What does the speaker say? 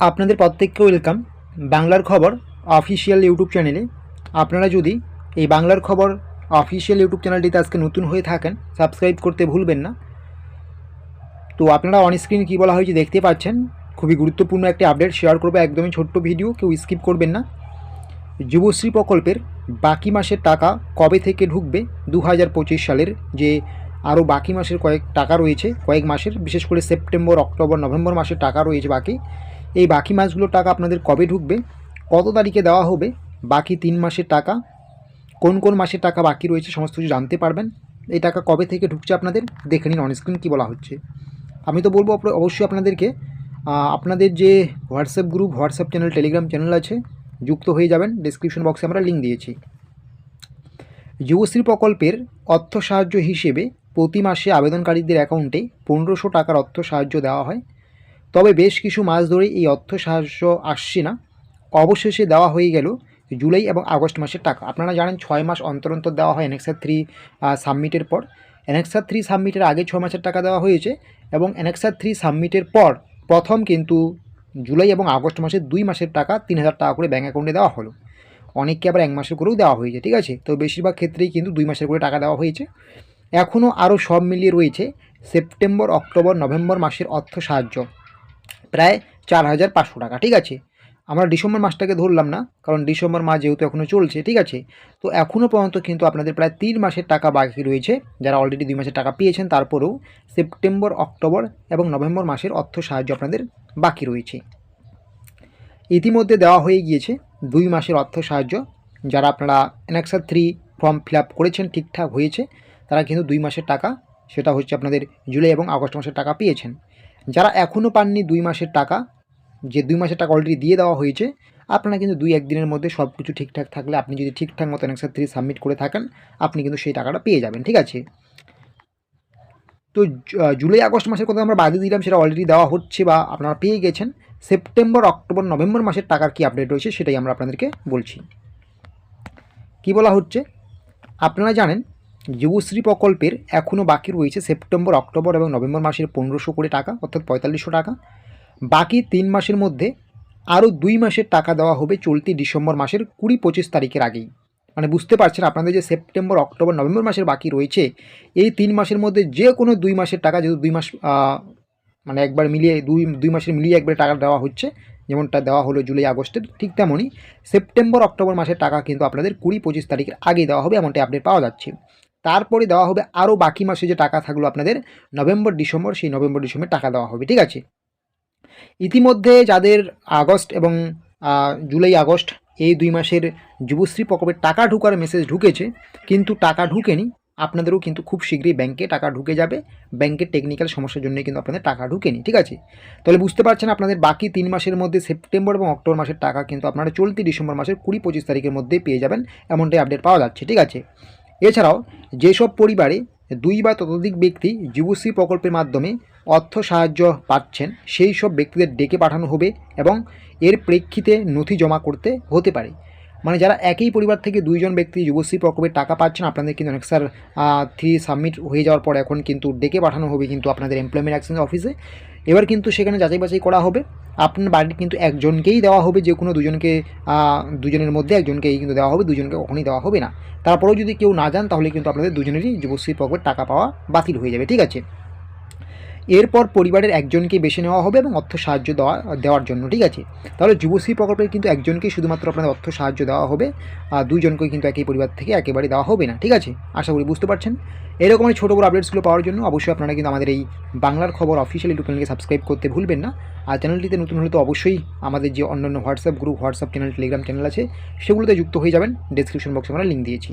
আপনাদের প্রত্যেককে ওয়েলকাম বাংলার খবর অফিসিয়াল ইউটিউব চ্যানেলে আপনারা যদি এই বাংলার খবর অফিসিয়াল ইউটিউব চ্যানেলটিতে আজকে নতুন হয়ে থাকেন সাবস্ক্রাইব করতে ভুলবেন না। তো আপনারা অনস্ক্রিন কী বলা হয়েছে দেখতে পাচ্ছেন। খুবই গুরুত্বপূর্ণ একটি আপডেট শেয়ার করব, একদমই ছোট্ট ভিডিও কেউ স্কিপ করবেন না। যুবশ্রী প্রকল্পের বাকি মাসের টাকা কবে থেকে ঢুকবে? দু হাজার পঁচিশ সালের যে আরও বাকি মাসের কয়েক টাকা রয়েছে, কয়েক মাসের, বিশেষ করে সেপ্টেম্বর, অক্টোবর, নভেম্বর মাসের টাকা রয়েছে বাকি। এই বাকি মাসগুলোর টাকা আপনাদের কবে ঢুকবে? কত তারিখে দেওয়া হবে? বাকি তিন মাসের টাকা? কোন কোন মাসের টাকা বাকি রয়েছে সমস্ত কিছু জানতে পারবেন। এই টাকা কবে থেকে ঢুকছে আপনাদের? দেখে নিন অনস্ক্রিন কী বলা হচ্ছে। আমি তো বলব অবশ্যই আপনাদেরকে আপনাদের যে WhatsApp group WhatsApp channel Telegram channel আছে, যুক্ত হয়ে যাবেন। ডিসক্রিপশন বক্সে আমরা লিঙ্ক দিয়েছি। যুবশ্রী প্রকল্পের অর্থ সাহায্য হিসেবে প্রতি মাসে আবেদনকারীদের অ্যাকাউন্টে পনেরোশো টাকার অর্থ সাহায্য দেওয়া হয়। তবে বেশ কিছু মাস ধরে এই অর্থ সাহায্য আসছে না। অবশেষে দেওয়া হয়ে গেল জুলাই এবং আগস্ট মাসের টাকা। আপনারা জানেন ছয় মাস অন্তর অন্তর দেওয়া হয় এনএক্সার থ্রি সাবমিটের পর। এনএক্সার থ্রি সাবমিটের আগে ছ মাসের টাকা দেওয়া হয়েছে এবং এনএক্সার থ্রি সাবমিটের পর প্রথম কিন্তু জুলাই এবং আগস্ট মাসের দুই মাসের টাকা তিন হাজার টাকা করে ব্যাঙ্ক অ্যাকাউন্টে দেওয়া হলো। অনেককে আবার এক মাসের করেও দেওয়া হয়েছে, ঠিক আছে? তো বেশিরভাগ ক্ষেত্রেই কিন্তু দুই মাসের করে টাকা দেওয়া হয়েছে। এখনও আরও সব মিলিয়ে রয়েছে সেপ্টেম্বর, অক্টোবর, নভেম্বর মাসের অর্থ সাহায্য। প্রায় চার হাজার পাঁচশো টাকা, ঠিক আছে? আমরা ডিসেম্বর মাসটাকে ধরলাম না, কারণ ডিসেম্বর মাস যেহেতু এখনও চলছে, ঠিক আছে? তো এখনও পর্যন্ত কিন্তু আপনাদের প্রায় তিন মাসের টাকা বাকি রয়েছে, যারা অলরেডি দুই মাসের টাকা পেয়েছেন, তারপরেও সেপ্টেম্বর, অক্টোবর এবং নভেম্বর মাসের অর্থ সাহায্য আপনাদের বাকি রয়েছে। ইতিমধ্যে দেওয়া হয়ে গিয়েছে দুই মাসের অর্থ সাহায্য, যারা আপনারা এনএক্সার থ্রি ফর্ম ফিল করেছেন, ঠিকঠাক হয়েছে, তারা কিন্তু দুই মাসের টাকা, সেটা হচ্ছে আপনাদের জুলাই এবং আগস্ট মাসের টাকা পেয়েছেন। যারা এখনও পাননি দুই মাসের টাকা, যে দুই মাসের টাকা অলরেডি দিয়ে দেওয়া হয়েছে, আপনারা কিন্তু দুই একদিনের মধ্যে সব কিছু ঠিকঠাক থাকলে আপনি যদি ঠিকঠাক মতো এনএক্সার থ্রি সাবমিট করে থাকেন, আপনি কিন্তু সেই টাকাটা পেয়ে যাবেন, ঠিক আছে? তো জুলাই, আগস্ট মাসের কথা আমরা বাদে দিলাম, সেটা অলরেডি দেওয়া হচ্ছে বা আপনারা পেয়ে গেছেন। সেপ্টেম্বর অক্টোবর নভেম্বর মাসের টাকার কি আপডেট রয়েছে সেটাই আমরা আপনাদেরকে বলছি। কি বলা হচ্ছে? আপনারা জানেন যুবশ্রী প্রকল্পের এখনও বাকি রয়েছে সেপ্টেম্বর, অক্টোবর এবং নভেম্বর মাসের পনেরোশো করে টাকা, অর্থাৎ পঁয়তাল্লিশশো টাকা। বাকি তিন মাসের মধ্যে আরও দুই মাসের টাকা দেওয়া হবে চলতি ডিসেম্বর মাসের কুড়ি পঁচিশ তারিখের আগেই। মানে বুঝতে পারছেন আপনাদের যে সেপ্টেম্বর, অক্টোবর, নভেম্বর মাসের বাকি রয়েছে, এই তিন মাসের মধ্যে যে কোনো দুই মাসের টাকা, যেহেতু দুই মাস মানে একবার মিলিয়ে দুই দুই মাসের মিলিয়ে একবার টাকা দেওয়া হচ্ছে, যেমনটা দেওয়া হলো জুলাই, আগস্টের ঠিক তেমনই সেপ্টেম্বর, অক্টোবর মাসের টাকা কিন্তু আপনাদের কুড়ি পঁচিশ তারিখের আগে দেওয়া হবে এমনটি আপডেট পাওয়া যাচ্ছে। তারপরে দেওয়া হবে আরও বাকি মাসে যে টাকা থাকল আপনাদের নভেম্বর, ডিসেম্বর, সেই নভেম্বর, ডিসেম্বর টাকা দেওয়া হবে, ঠিক আছে? ইতিমধ্যে যাদের আগস্ট এবং জুলাই, আগস্ট এই দুই মাসের যুবশ্রী প্রকল্পের টাকা ঢুকার মেসেজ ঢুকেছে, কিন্তু টাকা ঢুকেনি, আপনাদেরও কিন্তু খুব শীঘ্রই ব্যাংকে টাকা ঢুকে যাবে ব্যাংকের টেকনিক্যাল সমস্যার জন্য কিন্তু আপনাদের টাকা ঢুকেনি, ঠিক আছে? তাহলে বুঝতে পারছেন আপনাদের বাকি তিন মাসের মধ্যে সেপ্টেম্বর এবং অক্টোবর মাসের টাকা কিন্তু আপনারা চলতি ডিসেম্বর মাসের কুড়ি, পঁচিশ তারিখের মধ্যে পেয়ে যাবেন, এমনটাই আপডেট পাওয়া যাচ্ছে, ঠিক আছে? এছাড়াও, যেসব পরিবারে দুই বা ততোধিক ব্যক্তি যুবশ্রী প্রকল্পের মাধ্যমে অর্থ সাহায্য পাচ্ছেন, সেই সব ব্যক্তিদের ডেকে পাঠানো হবে এবং এর প্রেক্ষিতে নথি জমা করতে হতে পারে। মানে যারা একই পরিবার থেকে দুইজন ব্যক্তি যুবশ্রী প্রকল্পের টাকা পাচ্ছেন, আপনাদের কিন্তু অনেক স্যার থ্রি সাবমিট হয়ে যাওয়ার পর এখন কিন্তু ডেকে পাঠানো হবে কিন্তু আপনাদের এমপ্লয়মেন্ট অ্যাকশন অফিসে এবার কিন্তু সেখানে যাচাই বাছাই করা হবে। আপনার বাড়ির কিন্তু একজনকেই দেওয়া হবে, যে কোনো দুজনকে দুজনের মধ্যে একজনকেই কিন্তু দেওয়া হবে, দুজনকে কখনই দেওয়া হবে না। তারপরেও যদি কেউ না যান, তাহলে কিন্তু আপনাদের দুজনেরই যুবশ্রী প্রকল্পের টাকা পাওয়া বাতিল হয়ে যাবে, ঠিক আছে? এরপর পরিবারের একজনকে বেছে নেওয়া হবে এবং অর্থ সাহায্য দেওয়া, দেওয়ার জন্য, ঠিক আছে? তাহলে যুবশ্রী প্রকল্পের কিন্তু একজনকেই শুধুমাত্র আপনাদের অর্থ সাহায্য দেওয়া হবে, আর দুইজনকে কিন্তু একই পরিবার থেকে একেবারে দেওয়া হবে না, ঠিক আছে? আশা করি বুঝতে পারছেন? এরকমের ছোটো বড়ো আপডেটসগুলো পাওয়ার জন্য অবশ্যই আপনারা কিন্তু আমাদের এই বাংলার খবর অফিসিয়াল ইউটিউব চ্যানেলকে সাবস্ক্রাইব করতে ভুলবেন না। আর চ্যানেলটিতে নতুন হলে তো অবশ্যই আমাদের যে অন্যান্য WhatsApp group WhatsApp channel Telegram channel আছে, সেগুলোতে যুক্ত হয়ে যাবেন। ডিসক্রিপশন বক্সে আমরা লিঙ্ক দিয়েছি।